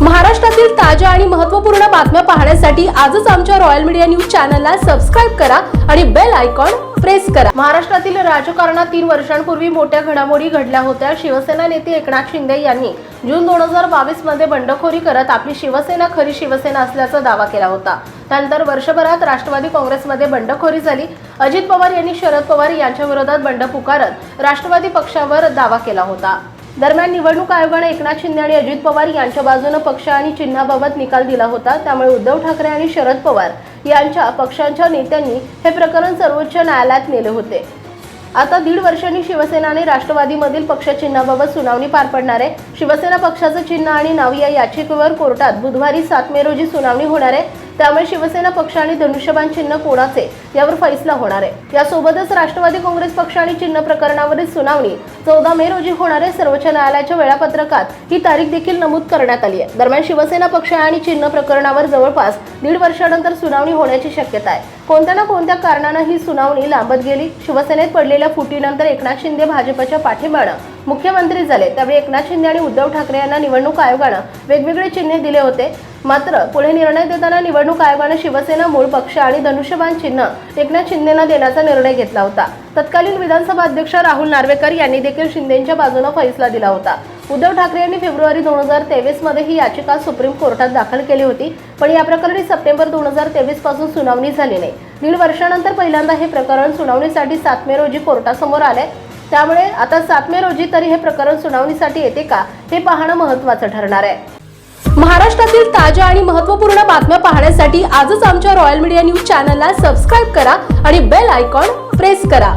महाराष्ट्रातील ताज्या आणि महत्त्वपूर्ण बातम्या पाहण्यासाठी आजच आमच्या रॉयल मीडिया न्यूज चॅनलला सबस्क्राईब करा आणि बेल आयकॉन प्रेस करा. महाराष्ट्रातील राजकारणात तीन वर्षांपूर्वी मोठ्या घडामोडी घडल्या होत्या. शिवसेना नेते एकनाथ शिंदे यांनी जून दोन हजार बावीसमध्ये बंडखोरी करत आपली शिवसेना खरी शिवसेना असल्याचा दावा केला होता. त्यानंतर वर्षभरात राष्ट्रवादी काँग्रेसमध्ये बंडखोरी झाली. अजित पवार यांनी शरद पवार यांच्या विरोधात बंड पुकारत राष्ट्रवादी पक्षावर दावा केला होता. दरम्यान निवडणूक आयोगाने एकनाथ शिंदे आणि अजित पवार यांच्या बाजूनं पक्ष आणि चिन्हाबाबत निकाल दिला होता. त्यामुळे उद्धव ठाकरे आणि शरद पवार यांच्या पक्षांच्या नेत्यांनी हे प्रकरण सर्वोच्च न्यायालयात नेले होते. आता दीड वर्षांनी शिवसेना आणि राष्ट्रवादीमधील पक्ष चिन्हाबाबत सुनावणी पार पडणार आहे. शिवसेना पक्षाचं चिन्ह आणि नाव या याचिकेवर कोर्टात बुधवारी सात मे रोजी सुनावणी होणार आहे. त्यामुळे शिवसेना पक्ष आणि धनुष्यबाण चिन्ह कोणाचे? यावर फैसला होणार आहे. यासोबतच राष्ट्रवादी काँग्रेस पक्ष आणि चिन्ह प्रकरणावरील सुनावणी चौदा मे रोजी होणार आहे. सर्वोच्च न्यायालयाच्या वेळापत्रकात ही तारीख देखील नमूद करण्यात आली आहे. दरम्यान शिवसेना पक्ष आणि चिन्ह प्रकरणावर जवळपास दीड वर्षानंतर सुनावणी होण्याची शक्यता आहे. कोणत्या ना कोणत्या कारणानं ही सुनावणी लांबत गेली? शिवसेनेत पडलेल्या फुटीनंतर एकनाथ शिंदे भाजपच्या पाठिंबानं मुख्यमंत्री झाले. त्यावेळी एकनाथ शिंदे आणि उद्धव ठाकरे यांना निवडणूक आयोगानं वेगवेगळे चिन्हे दिले होते. मात्र पुढे निर्णय देताना निवडणूक आयोगानं शिवसेना मूळ पक्ष आणि धनुष्यबाण चिन्ह एकनाथ शिंदेना देण्याचा निर्णय घेतला होता. तत्कालीन विधानसभा अध्यक्ष राहुल नार्वेकर यांनी देखील शिंदेच्या बाजूने फैसला दिला होता. उद्धव ठाकरे यांनी फेब्रुवारी दोन हजार तेवीसमध्ये ही याचिका सुप्रीम कोर्टात दाखल केली होती पण या प्रकरणी सप्टेंबर दोन हजार तेवीसपासून सुनावणी झाली नाही. दीड वर्षानंतर पहिल्यांदा हे प्रकरण सुनावणीसाठी सात मे रोजी कोर्टासमोर आले त्यामुळे आता सात मे रोजी तरी हे प्रकरण सुनावणीसाठी येते का हे पाहणं महत्त्वाचं ठरणार आहे. महाराष्ट्रातील ताज्या आणि महत्त्वपूर्ण बातम्या पाहण्यासाठी आजच आमच्या रॉयल मीडिया न्यूज चॅनलला सबस्क्राईब करा आणि बेल आयकॉन प्रेस करा.